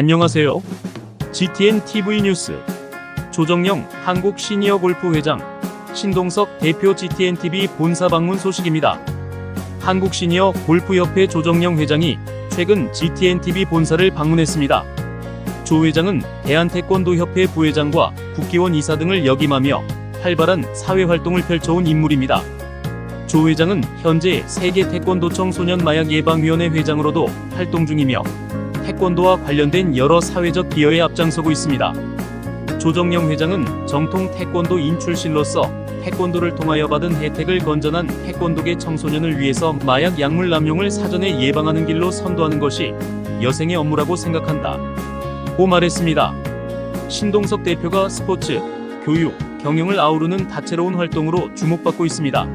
안녕하세요. GTN TV 뉴스 조정영 한국 시니어 골프 회장 신동석 대표 GTN TV 본사 방문 소식입니다. 한국 시니어 골프협회 조정영 회장이 최근 GTN TV 본사를 방문했습니다. 조 회장은 대한태권도협회 부회장과 국기원 이사 등을 역임하며 활발한 사회 활동을 펼쳐온 인물입니다. 조 회장은 현재 세계 태권도청 소년 마약 예방위원회 회장으로도 활동 중이며 태권도와 관련된 여러 사회적 기여에 앞장서고 있습니다. 조정영 회장은 정통 태권도인 출신로서 태권도를 통하여 받은 혜택을 건전한 태권도계 청소년을 위해서 마약 약물 남용을 사전에 예방하는 길로 선도하는 것이 여생의 업무라고 생각한다. 고 말했습니다. 신동석 대표가 스포츠, 교육, 경영을 아우르는 다채로운 활동으로 주목받고 있습니다.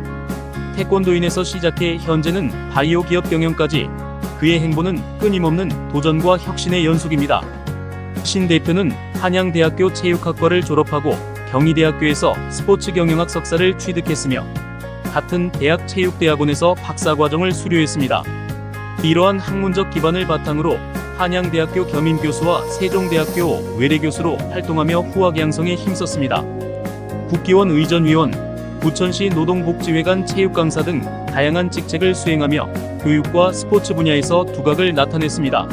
태권도인에서 시작해 현재는 바이오 기업 경영까지 그의 행보는 끊임없는 도전과 혁신의 연속입니다. 신 대표는 한양대학교 체육학과를 졸업하고 경희대학교에서 스포츠 경영학 석사를 취득했으며 같은 대학 체육대학원에서 박사과정을 수료했습니다. 이러한 학문적 기반을 바탕으로 한양대학교 겸임교수와 세종대학교 외래교수로 활동하며 후학 양성에 힘썼습니다. 국기원 의전위원, 부천시 노동복지회관 체육강사 등 다양한 직책을 수행하며 교육과 스포츠 분야에서 두각을 나타냈습니다.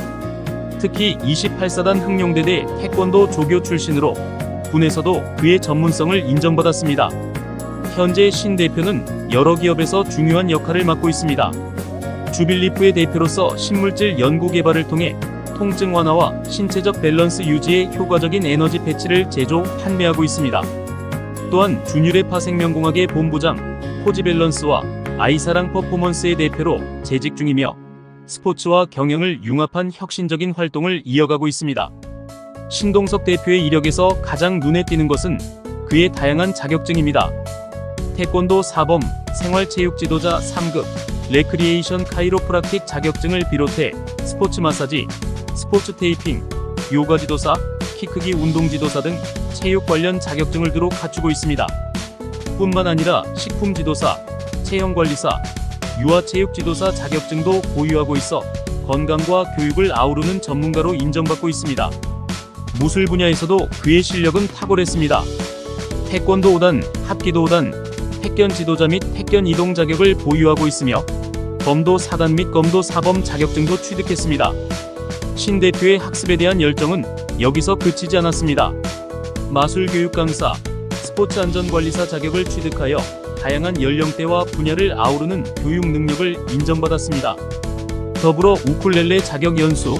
특히 28사단 흥룡대대 태권도 조교 출신으로 군에서도 그의 전문성을 인정받았습니다. 현재 신 대표는 여러 기업에서 중요한 역할을 맡고 있습니다. 주빌리프의 대표로서 신물질 연구 개발을 통해 통증 완화와 신체적 밸런스 유지에 효과적인 에너지 패치를 제조, 판매하고 있습니다. 또한 준유레 파 생명공학의 본부장, 포지밸런스와 아이사랑 퍼포먼스의 대표로 재직 중이며 스포츠와 경영을 융합한 혁신적인 활동을 이어가고 있습니다. 신동석 대표의 이력에서 가장 눈에 띄는 것은 그의 다양한 자격증입니다. 태권도 사범, 생활체육 지도자 3급, 레크리에이션 카이로프락틱 자격증을 비롯해 스포츠 마사지, 스포츠 테이핑, 요가 지도사, 키 크기 운동 지도사 등 체육 관련 자격증을 두루 갖추고 있습니다. 뿐만 아니라 식품 지도사, 체형 관리사, 유아 체육 지도사 자격증도 보유하고 있어 건강과 교육을 아우르는 전문가로 인정받고 있습니다. 무술 분야에서도 그의 실력은 탁월했습니다. 태권도 5단, 합기도 5단, 택견 지도자 및 택견 이동 자격을 보유하고 있으며 검도 4단 및 검도 4범 자격증도 취득했습니다. 신 대표의 학습에 대한 열정은 여기서 그치지 않았습니다. 마술 교육 강사, 스포츠 안전관리사 자격을 취득하여 다양한 연령대와 분야를 아우르는 교육 능력을 인정받았습니다. 더불어 우쿨렐레 자격 연수,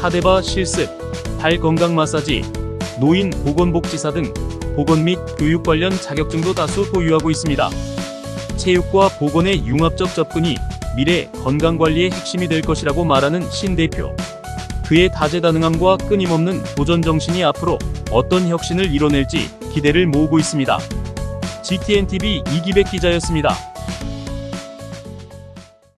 카데바 실습, 발 건강 마사지, 노인 보건복지사 등 보건 및 교육 관련 자격증도 다수 보유하고 있습니다. 체육과 보건의 융합적 접근이 미래 건강관리의 핵심이 될 것이라고 말하는 신 대표. 그의 다재다능함과 끊임없는 도전 정신이 앞으로 어떤 혁신을 이뤄낼지 기대를 모으고 있습니다. GTN TV 이기백 기자였습니다.